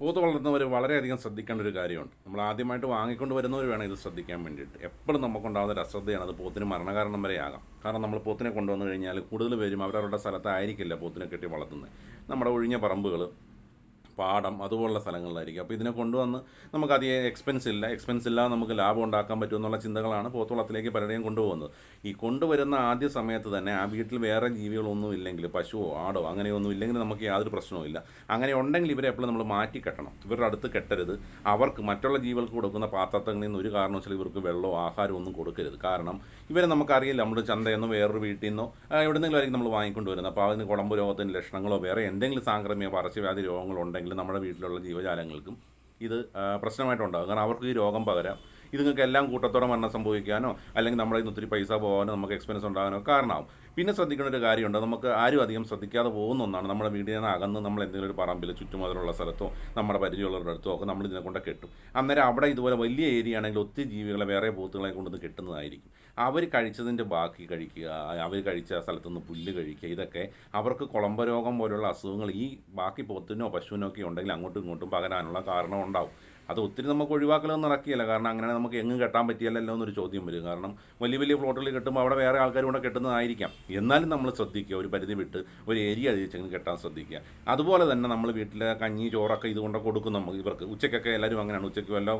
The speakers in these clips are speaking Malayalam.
പോത്ത് വളർത്തുന്നവർ വളരെയധികം ശ്രദ്ധിക്കേണ്ട ഒരു കാര്യമുണ്ട്. നമ്മൾ ആദ്യമായിട്ട് വാങ്ങിക്കൊണ്ട് വരുന്നവർ വേണം ഇത് ശ്രദ്ധിക്കാൻ വേണ്ടിയിട്ട്. എപ്പോഴും നമുക്കുണ്ടാകുന്ന ഒരു അശ്രദ്ധയാണ് അത് പോത്തിന് മരണകാരണം വരെ ആകാം. കാരണം നമ്മൾ പൂത്തിനെ കൊണ്ടുവന്നു കഴിഞ്ഞാൽ കൂടുതൽ പേരും അവരവരുടെ സ്ഥലത്തായിരിക്കില്ല പൂത്തിനെ കെട്ടി വളർത്തുന്നത്. നമ്മുടെ ഒഴിഞ്ഞ പറമ്പുകൾ പാടം അതുപോലുള്ള സ്ഥലങ്ങളിലായിരിക്കും. അപ്പോൾ ഇതിനെ കൊണ്ടുവന്ന് നമുക്ക് അധികം എക്സ്പെൻസ് ഇല്ല. എക്സ്പെൻസ് ഇല്ലാതെ നമുക്ക് ലാഭം ഉണ്ടാക്കാൻ പറ്റുമെന്നുള്ള ചിന്തകളാണ് പോത്തുവളത്തിലേക്ക് പലരെയും കൊണ്ടുപോകുന്നത്. ഈ കൊണ്ടുവരുന്ന ആദ്യ സമയത്ത് തന്നെ ആ വീട്ടിൽ വേറെ ജീവികളൊന്നും ഇല്ലെങ്കിൽ പശുവോ ആടോ അങ്ങനെയൊന്നും ഇല്ലെങ്കിൽ നമുക്ക് യാതൊരു പ്രശ്നവും ഇല്ല. അങ്ങനെ ഉണ്ടെങ്കിൽ ഇവരെ എപ്പോഴും നമ്മൾ മാറ്റി കെട്ടണം. ഇവരുടെ അടുത്ത് കെട്ടരുത്. അവർക്ക് മറ്റുള്ള ജീവികൾക്ക് കൊടുക്കുന്ന പാത്രത്തിൽ നിന്ന് ഒരു കാരണവശാലും ഇവർക്ക് വെള്ളമോ ആഹാരമോ ഒന്നും കൊടുക്കരുത്. കാരണം ഇവരെ നമുക്കറിയില്ല. നമ്മുടെ ചന്തയെന്നോ വേറൊരു വീട്ടിൽ നിന്നോ എവിടെന്നെങ്കിലും ആയിരിക്കും നമ്മൾ വാങ്ങിക്കൊണ്ട് വരുന്നത്. അപ്പോൾ അതിന് കുളമ്പ് രോഗത്തിന്റെ ലക്ഷണങ്ങളോ വേറെ എന്തെങ്കിലും സാംക്രമിക രോഗങ്ങളോ ഉണ്ടെങ്കിൽ നമ്മുടെ വീട്ടിലുള്ള ജീവജാലങ്ങൾക്കും ഇത് പ്രശ്നമായിട്ടുണ്ടാകും. കാരണം അവർക്ക് ഈ രോഗം പകരാം. ഇതുങ്ങൾക്ക് എല്ലാം കൂട്ടത്തോടെ മരണം സംഭവിക്കാനോ അല്ലെങ്കിൽ നമ്മുടെ ഇന്ന് ഒത്തിരി പൈസ പോകാനോ നമുക്ക് എക്സ്പെൻസ് ഉണ്ടാകാനോ കാരണമാവും. പിന്നെ ശ്രദ്ധിക്കേണ്ട ഒരു കാര്യമുണ്ട് നമുക്ക് ആരും അധികം ശ്രദ്ധിക്കാതെ പോകുന്ന ഒന്നാണ്. നമ്മുടെ നിന്ന് അകന്ന് നമ്മൾ എന്തെങ്കിലും ഒരു പറമ്പിൽ ചുറ്റുമതിലുള്ള സ്ഥലത്തോ നമ്മുടെ പരിചയമുള്ളവരുടെ അടുത്തോ ഒക്കെ നമ്മൾ ഇതിനെ കൊണ്ട് കെട്ടും. അന്നേരം അവിടെ ഇതുപോലെ വലിയ ഏരിയ ആണെങ്കിൽ ഒത്തിരി ജീവികളെ വേറെ പോത്തുകളെ കൊണ്ടുവന്ന് കെട്ടുന്നതായിരിക്കും. അവർ കഴിച്ചതിന്റെ ബാക്കി കഴിക്കുക അവർ കഴിച്ച സ്ഥലത്തുനിന്ന് പുല്ല് കഴിക്കുക ഇതൊക്കെ അവർക്ക് കുളമ്പ രോഗം പോലുള്ള അസുഖങ്ങൾ ഈ ബാക്കി പോത്തിനോ പശുവിനോ ഒക്കെ ഉണ്ടെങ്കിൽ അങ്ങോട്ടും ഇങ്ങോട്ടും പകരാനുള്ള കാരണം ഉണ്ടാവും. അത് ഒത്തിരി നമുക്ക് ഒഴിവാക്കലൊന്നും നടക്കില്ല കാരണം അങ്ങനെ നമുക്ക് എങ്ങും കെട്ടാൻ പറ്റിയല്ലോ എന്നൊരു ചോദ്യം വരും. കാരണം വലിയ വലിയ പ്ലോട്ടുകളിൽ കെട്ടുമ്പോൾ അവിടെ വേറെ ആൾക്കാർ കൂടെ കെട്ടുന്നതായിരിക്കാം. എന്നാലും നമ്മൾ ശ്രദ്ധിക്കുക. ഒരു പരിധി വിട്ട് ഒരു ഏരിയ അതിരിച്ചെങ്കിലും കെട്ടാൻ ശ്രദ്ധിക്കുക. അതുപോലെ തന്നെ നമ്മൾ വീട്ടിലെ കഞ്ഞി ചോറൊക്കെ ഇതുകൊണ്ട് കൊടുക്കും നമുക്ക്. ഇവർക്ക് ഉച്ചയ്ക്കൊക്കെ എല്ലാവരും അങ്ങനെയാണ്. ഉച്ചയ്ക്ക് വല്ല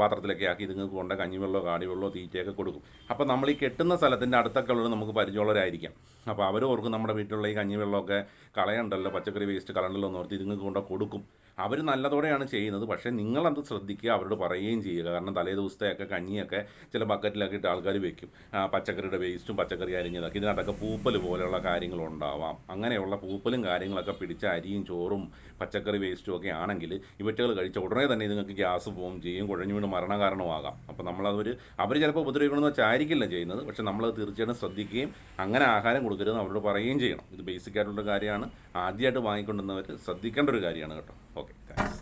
പാത്രത്തിലൊക്കെ ആക്കി ഇതുങ്ങൾക്ക് കൊണ്ട് കഞ്ഞിവെള്ളമോ കാടിവെള്ളമോ തീറ്റയൊക്കെ കൊടുക്കും. അപ്പോൾ നമ്മൾ ഈ കെട്ടുന്ന സ്ഥലത്തിന്റെ അടുത്തൊക്കെ ഉള്ളത് നമുക്ക് പരിചയമുള്ളവരായിരിക്കാം. അപ്പോൾ അവർ ഓർക്കും നമ്മുടെ വീട്ടിലുള്ള ഈ കഞ്ഞിവെള്ളമൊക്കെ കളയണ്ടല്ലോ പച്ചക്കറി വേസ്റ്റ് കളയണ്ടല്ലോ എന്ന് ഓർത്ത് ഇതുങ്ങൾക്ക് കൊണ്ട് കൊടുക്കും. അവർ നല്ലതോടെയാണ് ചെയ്യുന്നത്. പക്ഷേ നിങ്ങളത് ശ്രദ്ധിക്കുക അവരോട് പറയുകയും ചെയ്യുക. കാരണം തലേ ദിവസത്തെയൊക്കെ കഞ്ഞിയൊക്കെ ചില ബക്കറ്റിലൊക്കെ ഇട്ട് ആൾക്കാർ വെക്കും പച്ചക്കറിയുടെ വേസ്റ്റും പച്ചക്കറി അരിഞ്ഞതൊക്കെ. ഇതിനകത്തൊക്കെ പൂപ്പൽ പോലെയുള്ള കാര്യങ്ങളുണ്ടാവാം. അങ്ങനെയുള്ള പൂപ്പലും കാര്യങ്ങളൊക്കെ പിടിച്ച അരിയും ചോറും പച്ചക്കറി വേസ്റ്റും ഒക്കെ ആണെങ്കിൽ ഇവറ്റകൾ കഴിച്ച ഉടനെ തന്നെ നിങ്ങൾക്ക് ഗ്യാസ് പോവും ചെയ്യും. കുഴഞ്ഞു വീണ് മരണകാരണമാകാം. അപ്പോൾ നമ്മളതൊരു അവർ ചിലപ്പോൾ ഉപദ്രവിക്കണമെന്ന് വെച്ചായിരിക്കില്ല ചെയ്യുന്നത്. പക്ഷേ നമ്മളത് തീർച്ചയായിട്ടും ശ്രദ്ധിക്കുകയും അങ്ങനെ ആഹാരം കൊടുക്കരുതെന്ന് അവരോട് പറയുകയും ചെയ്യണം. ഇത് ബേസിക് ആയിട്ടുള്ള കാര്യമാണ്. ആദ്യമായിട്ട് വാങ്ങിക്കൊണ്ടുവന്നവർ ശ്രദ്ധിക്കേണ്ട ഒരു കാര്യമാണ് കേട്ടോ. Okay thanks.